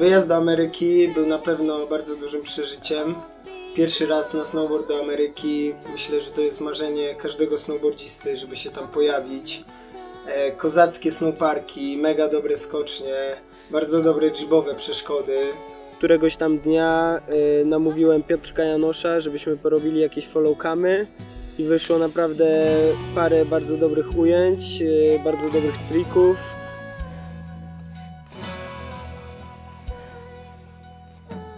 Wyjazd do Ameryki był na pewno bardzo dużym przeżyciem. Pierwszy raz na snowboard do Ameryki. Myślę, że to jest marzenie każdego snowboardzisty, żeby się tam pojawić. E, kozackie snowparki, mega dobre skocznie, bardzo dobre jibowe przeszkody. Któregoś tam dnia e, namówiłem Piotrka Janosza, żebyśmy porobili jakieś followcamy i wyszło naprawdę parę bardzo dobrych ujęć, e, bardzo dobrych trików. time.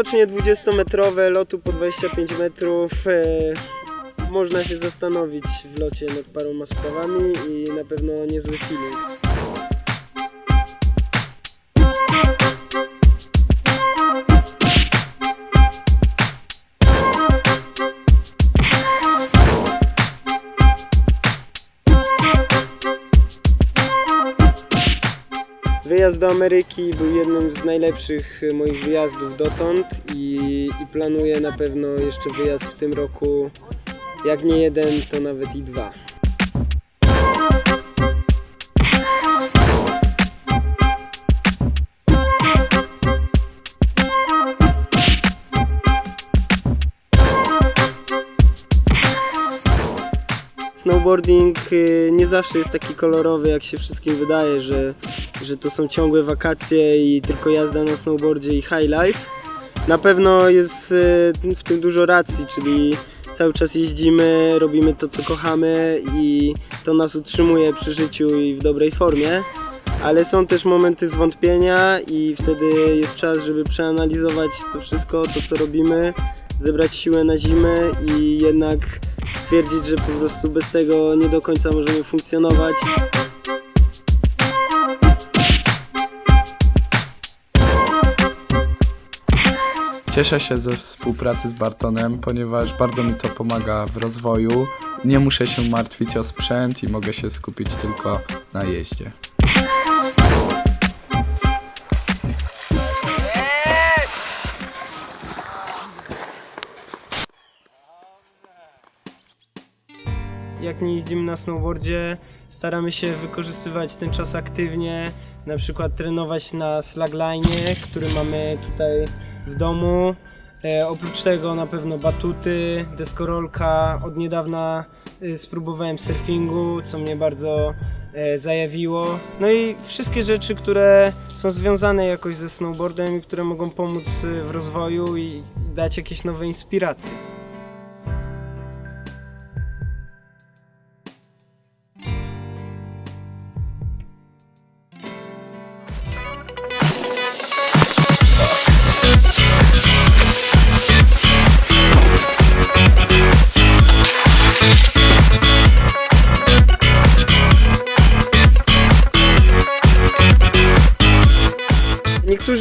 Skocznie 20-metrowe, lotu po 25 metrów. E, można się zastanowić w locie nad paroma sprawami i na pewno niezły feeling. Wyjazd do Ameryki był jednym z najlepszych e, moich wyjazdów dotąd i, i planuję na pewno jeszcze wyjazd w tym roku. Jak nie jeden, to nawet i dwa. Snowboarding y, nie zawsze jest taki kolorowy, jak się wszystkim wydaje, że, że to są ciągłe wakacje i tylko jazda na snowboardzie i high life. Na pewno jest y, w tym dużo racji, czyli cały czas jeździmy, robimy to co kochamy i to nas utrzymuje przy życiu i w dobrej formie. Ale są też momenty zwątpienia i wtedy jest czas, żeby przeanalizować to wszystko, to co robimy, zebrać siłę na zimę i jednak stwierdzić, że po prostu bez tego nie do końca możemy funkcjonować. Cieszę się ze współpracy z Bartonem, ponieważ bardzo mi to pomaga w rozwoju. Nie muszę się martwić o sprzęt i mogę się skupić tylko na jeździe. Jak nie jeździmy na snowboardzie, staramy się wykorzystywać ten czas aktywnie, na przykład trenować na slackline, który mamy tutaj w domu. E, oprócz tego na pewno batuty, deskorolka. Od niedawna e, spróbowałem surfingu, co mnie bardzo e, zajawiło. No i wszystkie rzeczy, które są związane jakoś ze snowboardem i które mogą pomóc w rozwoju i dać jakieś nowe inspiracje.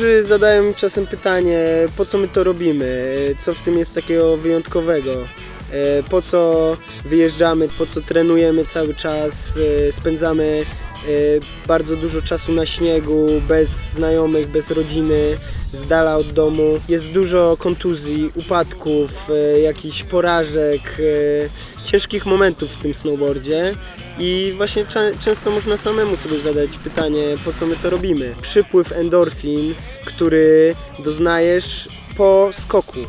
Niektórzy zadają czasem pytanie, po co my to robimy, co w tym jest takiego wyjątkowego, e, po co wyjeżdżamy, po co trenujemy cały czas, e, spędzamy bardzo dużo czasu na śniegu, bez znajomych, bez rodziny, z dala od domu. Jest dużo kontuzji, upadków, e, jakichś porażek, e, ciężkich momentów w tym snowboardzie i właśnie często można samemu sobie zadać pytanie, po co my to robimy. Przypływ endorfin, który doznajesz po skoku.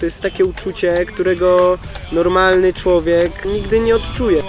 To jest takie uczucie, którego normalny człowiek nigdy nie odczuje.